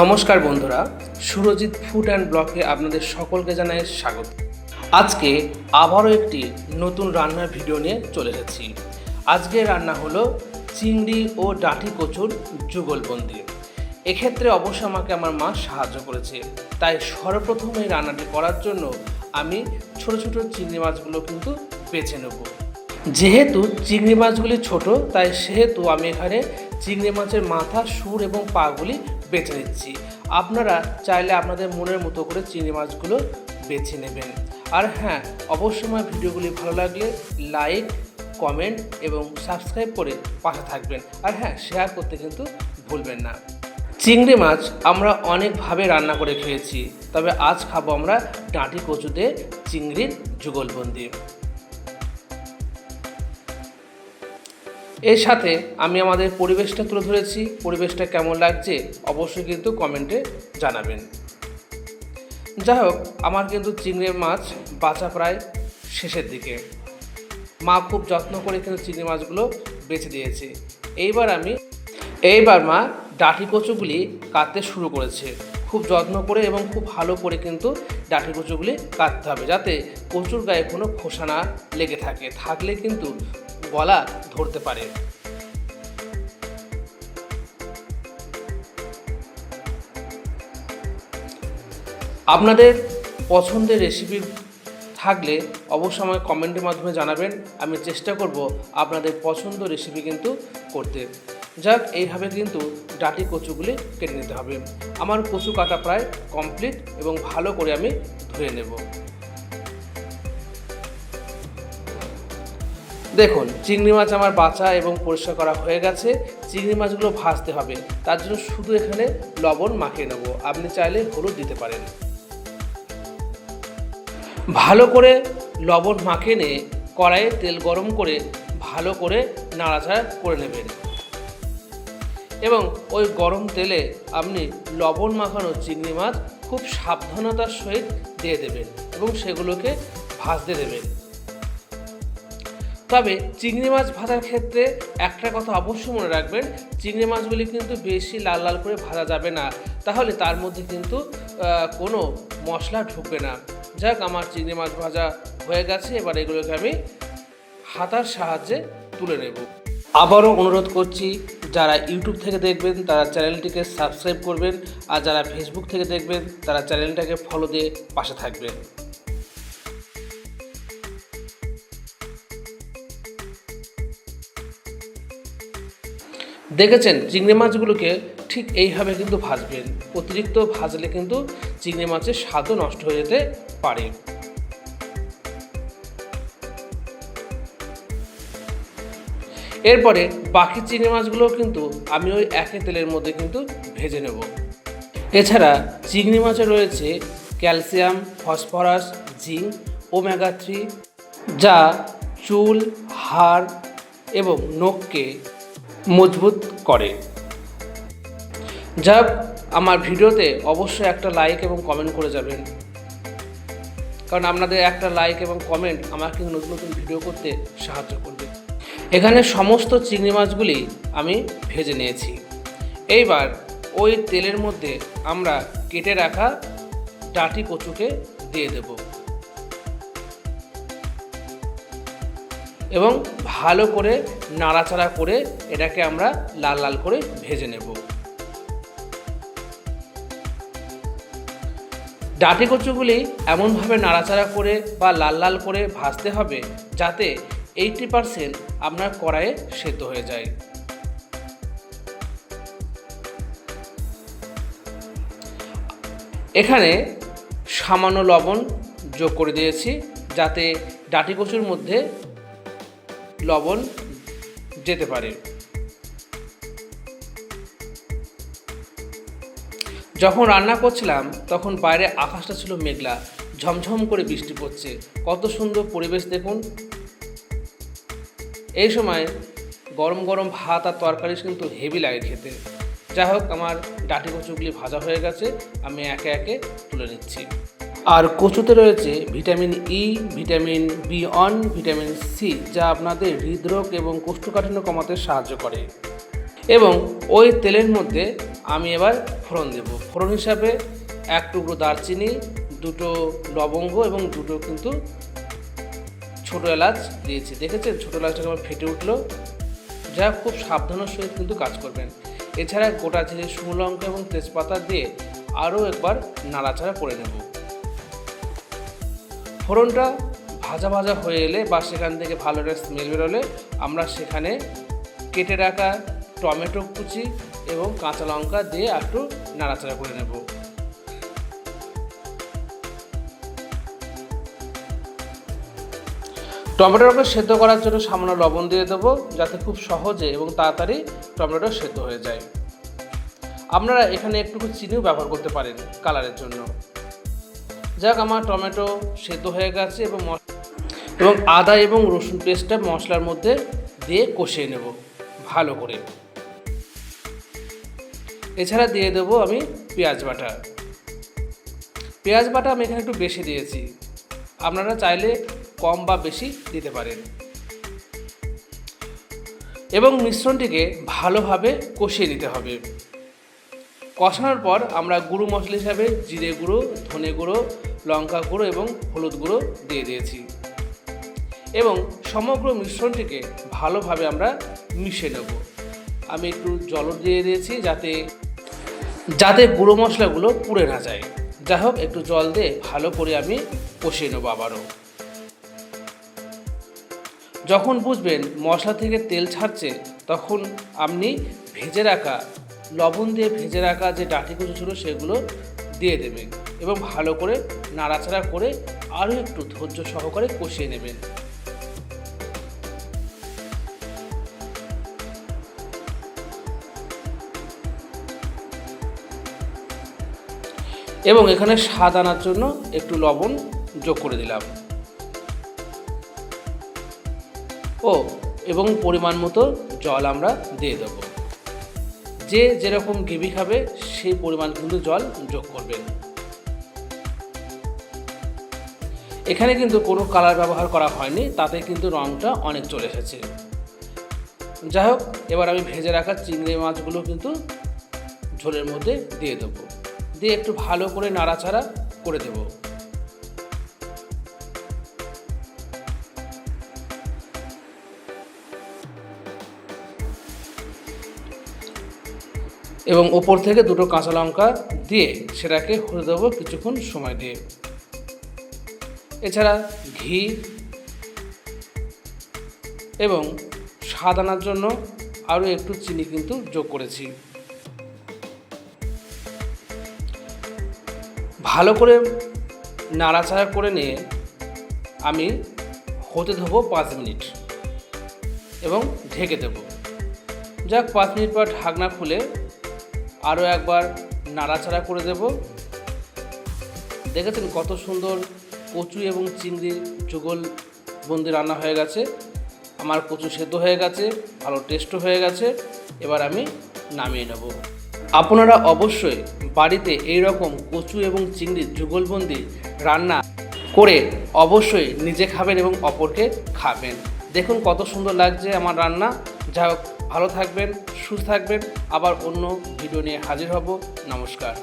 নমস্কার বন্ধুরা, Surajit food and ব্লকে আপনাদের সকলকে জানাই স্বাগত। আজকে আবারও একটি নতুন রান্নার ভিডিও নিয়ে চলে এসেছি। আজকে রান্না হলো চিংড়ি ও ডাঁটি কচুর যুগলবন্দি। এক্ষেত্রে অবশ্য আমাকে আমার মা সাহায্য করেছে। তাই সর্বপ্রথম এই রান্নাটি করার জন্য আমি ছোট ছোট চিংড়ি মাছগুলো কিন্তু বেছে নেব। যেহেতু চিংড়ি মাছগুলি ছোট, তাই সেহেতু আমি এখানে চিংড়ি মাছের মাথা, সুর এবং পাগুলি বেছে নিচ্ছি। আপনারা চাইলে আপনাদের মনের মতো করে চিংড়ি মাছগুলো বেছে নেবেন। আর হ্যাঁ অবশ্যই আমার ভিডিওগুলি ভালো লাগলে লাইক, কমেন্ট এবং সাবস্ক্রাইব করে পাশে থাকবেন। আর হ্যাঁ শেয়ার করতে কিন্তু ভুলবেন না। চিংড়ি মাছ আমরা অনেকভাবে রান্না করে খেয়েছি। তবে আজ খাব আমরা ডাঁটি কচুতে চিংড়ির যুগলবন্দি। এর সাথে আমি আমাদের পরিবেশটা তুলে ধরেছি, পরিবেশটা কেমন লাগছে অবশ্যই কিন্তু কমেন্টে জানাবেন। যাই হোক, আমার কিন্তু চিংড়ি মাছ বাঁচা প্রায় শেষের দিকে। মা খুব যত্ন করে কিন্তু চিংড়ি মাছগুলো বেছে দিয়েছে। এইবার আমি, এইবার মা ডাঁটি কচুগুলি কাটতে শুরু করেছে। খুব যত্ন করে এবং খুব ভালো করে কিন্তু ডাঁটি কচুগুলি কাটতে হবে যাতে কচুর গায়ে কোনো খোসা না লেগে থাকে। থাকলে কিন্তু গলা ধরতে পারে। আপনাদের পছন্দের রেসিপি থাকলে অবশ্যই আমাকে কমেন্টের মাধ্যমে জানাবেন। আমি চেষ্টা করব আপনাদের পছন্দ রেসিপি কিন্তু করতে। যাক, এইভাবে কিন্তু ডাটি কচুগুলি কেটে নিতে হবে। আমার কচু কাটা প্রায় কমপ্লিট এবং ভালো করে আমি ধুয়ে নেব। দেখুন, চিংড়ি মাছ আমার বাছা এবং পরিষ্কার করা হয়ে গেছে। চিংড়ি মাছগুলো ভাজতে হবে। তার জন্য শুধু এখানে লবণ মাখিয়ে নেব। আপনি চাইলে হলুদ দিতে পারেন। ভালো করে লবণ মাখিয়ে নিয়ে কড়াইয়ে তেল গরম করে ভালো করে নাড়াচাড়া করে নেবেন। এবং ওই গরম তেলে আপনি লবণ মাখানো চিংড়ি মাছ খুব সাবধানতার সহিত দিয়ে দেবেন এবং সেগুলোকে ভাজতে দেবেন। তবে চিংড়ি মাছ ভাজার ক্ষেত্রে একটা কথা অবশ্যই মনে রাখবেন, চিংড়ি মাছগুলি কিন্তু বেশি লাল লাল করে ভাজা যাবে না। তাহলে তার মধ্যে কিন্তু কোনো মশলা ঢুকবে না। যাক, আমার চিংড়ি মাছ ভাজা হয়ে গেছে, এবার এগুলোকে আমি হাতার সাহায্যে তুলে নেব। আবারও অনুরোধ করছি যারা ইউটিউব থেকে দেখবেন, তারা চ্যানেলটিকে সাবস্ক্রাইব করবেন, আর যারা ফেসবুক থেকে দেখবেন, তারা চ্যানেলটাকে ফলো দিয়ে পাশে থাকবেন। দেখেছেন, চিংড়ি মাছগুলোকে ঠিক এইভাবে কিন্তু ভাজবেন। অতিরিক্ত ভাজলে কিন্তু চিংড়ি মাছের স্বাদও নষ্ট হয়ে যেতে পারে। এরপরে বাকি চিংড়ি মাছগুলোও কিন্তু আমি ওই একই তেলের মধ্যে কিন্তু ভেজে নেব। এছাড়া চিংড়ি মাছে রয়েছে calcium, phosphorus, zinc, omega three যা চুল, হাড় এবং নখকে মজবুত করে। যাক আমার ভিডিওতে অবশ্যই একটা লাইক এবং কমেন্ট করে যাবেন। কারণ আপনাদের একটা লাইক এবং কমেন্ট আমাকে নতুন নতুন ভিডিও করতে সাহায্য করবে। এখানে সমস্ত চিংড়ি মাছগুলি আমি ভেজে নিয়েছি। এইবার ওই তেলের মধ্যে আমরা কেটে রাখা ডাটি কচুকে দিয়ে দেব। এবং ভালো করে নাড়াচাড়া করে এটাকে আমরা লাল লাল করে ভেজে নেব। ডাটি কচুগুলি এমনভাবে নাড়াচাড়া করে বা লাল লাল করে ভাজতে হবে যাতে এইটি পারসেন্ট আপনার কড়াইয়ে সেদ্ধ হয়ে যায়। এখানে সামান্য লবণ যোগ করে দিয়েছি, যাতে ডাটি কচুর মধ্যে লবণ যেতে পারে। যখন রান্না করছিলাম, তখন বাইরে আকাশটা ছিল মেঘলা, ঝমঝম করে বৃষ্টি পড়ছে। কত সুন্দর পরিবেশ দেখুন। এই সময় গরম গরম ভাত আর তরকারি কিন্তু হেভি লাগে খেতে। যাই হোক, আমার ডাটি কচুগুলি ভাজা হয়ে গেছে, আমি একে একে তুলে নিচ্ছি। আর কচুতে রয়েছে vitamin E vitamin B one vitamin C যা আপনাদের হৃদরোগ এবং কোষ্ঠকাঠিন্য কমাতে সাহায্য করে। এবং ওই তেলের মধ্যে আমি এবার ফোড়ন দেব। ফোড়ন হিসাবে এক টুকরো দারচিনি, দুটো লবঙ্গ এবং দুটো কিন্তু ছোটো এলাচ দিয়েছি। দেখেছেন? ছোটো এলাচটাকে আমার ফেটে উঠল। যা খুব সাবধানের সহিত কিন্তু কাজ করবেন। এছাড়া গোটা জিরে, শুকনো লঙ্কা এবং তেজপাতা দিয়ে আরও একবার নাড়াচাড়া করে নেব। ফোড়নটা ভাজা ভাজা হয়ে এলে বা সেখান থেকে ভালো একটা স্মেল বেরোলে আমরা সেখানে কেটে রাখা টমেটো কুচি এবং কাঁচা লঙ্কা দিয়ে একটু নাড়াচাড়া করে নেব। টমেটোটাকে সেদ্ধ করার জন্য সামান্য লবণ দিয়ে দেবো, যাতে খুব সহজে এবং তাড়াতাড়ি টমেটো সেদ্ধ হয়ে যায়। আপনারা এখানে একটুকু চিনিও ব্যবহার করতে পারেন কালারের জন্য। যাক, আমার টমেটো সেদ্ধ হয়ে গেছে এবং এবং আদা এবং রসুন পেস্টটা মশলার মধ্যে দিয়ে কষিয়ে নেব ভালো করে। এছাড়া দিয়ে দেবো আমি পেঁয়াজ বাটা। পেঁয়াজ বাটা আমি এখানে একটু বেশি দিয়েছি। আপনারা চাইলে কম বা বেশি দিতে পারেন। এবং মিশ্রণটিকে ভালোভাবে কষিয়ে নিতে হবে। কষানোর পর আমরা গুঁড়ো মশলা হিসাবে জিরে গুঁড়ো, ধনে গুঁড়ো, লঙ্কা গুঁড়ো এবং হলুদ গুঁড়ো দিয়ে দিয়েছি। এবং সমগ্র মিশ্রণটিকে ভালোভাবে আমরা মিশিয়ে নেব। আমি একটু জল দিয়ে দিয়েছি যাতে যাতে গুঁড়ো মশলাগুলো পুড়ে না যায়। যাই হোক, একটু জল দিয়ে ভালো করে আমি কষিয়ে নেব আবারও। যখন বুঝবেন মশলা থেকে তেল ছাড়ছে, তখন আপনি ভেজে রাখা, লবণ দিয়ে ভেজে রাখা যে ডাঁটি কুচো ছিল সেগুলো দিয়ে দেবেন এবং ভালো করে নাড়াচাড়া করে আরও একটু ধৈর্য সহকারে কষিয়ে নেবেন। এবং এখানে স্বাদ আনার জন্য একটু লবণ যোগ করে দিলাম। ও এবং পরিমাণ মতো জল আমরা দিয়ে দেবো। যে যেরকম গ্রেভি খাবে, সেই পরিমাণ কিন্তু জল যোগ করবেন এখানে কিন্তু কোনো কালার ব্যবহার করা হয়নি, তাতে কিন্তু রঙটা অনেক চলে এসেছে। যাই হোক এবার আমি ভেজে রাখা চিংড়ি মাছগুলো কিন্তু ঝোলের মধ্যে দিয়ে দেবো। দিয়ে একটু ভালো করে নাড়াচাড়া করে দেবো। এবং ওপর থেকে দুটো কাঁচা লঙ্কা দিয়ে সেটাকে হতে দেবো কিছুক্ষণ সময় দিয়ে। এছাড়া ঘি এবং স্বাদ আনার জন্য আরও একটু চিনি কিন্তু যোগ করেছি। ভালো করে নাড়াচাড়া করে নিয়ে আমি হতে দেবো পাঁচ মিনিট এবং ঢেকে দেবো। যাক, পাঁচ মিনিট পর ঢাকনা খুলে আরও একবার নাড়াচাড়া করে দেব। দেখেছেন কত সুন্দর কচু এবং চিংড়ির যুগল বন্দি রান্না হয়ে গেছে। আমার কচু সেদ্ধ হয়ে গেছে, ভালো টেস্টও হয়ে গেছে। এবার আমি নামিয়ে নেব। আপনারা অবশ্যই বাড়িতে এই রকম কচু এবং চিংড়ির যুগলবন্দি রান্না করে অবশ্যই নিজে খাবেন এবং অপরকে খাবেন। দেখুন কত সুন্দর লাগছে আমার রান্না। যা হোক ভালো থাকবেন সুস্থ থাকবেন। আবার অন্য ভিডিও নিয়ে হাজির হব। নমস্কার।